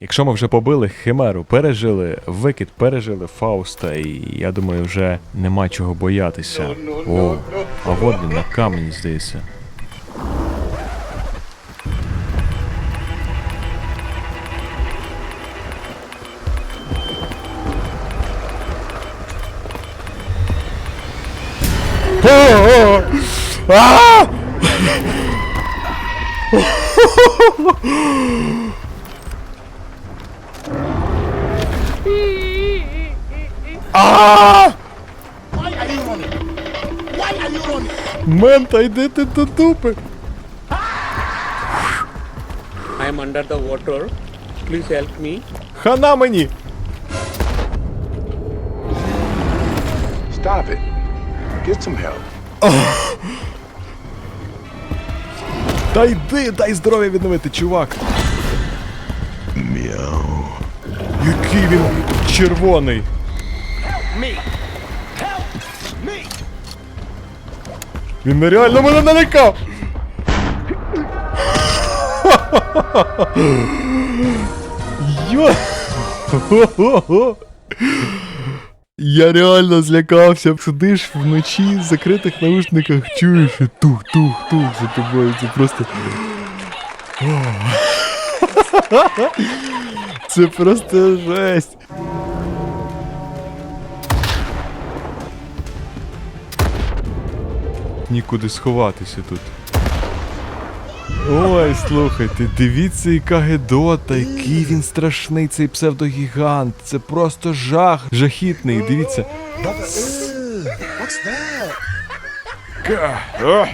Якщо ми вже побили Химеру, пережили викид, пережили Фауста, і я думаю, вже нема чого боятися. О, а він на камені, здається. Running? Мента, йди ти до дупи. I am under the water. Please help me. Хана мені. Stop it. Get some help. Та йди, дай здоров'я відновити, чувак. Meow. Який він червоний. Він нереально мене налякав. Йо. Я реально злякався. Сидиш вночі в закритих наушниках, чуєш і тух-тух-тух за тобою. Це просто. Це просто жесть. Нікуди сховатися тут. Ой, слухайте, дивіться, яка гедота, який він страшний, цей псевдогігант. Це просто жах, жахітний. Дивіться. Ка-!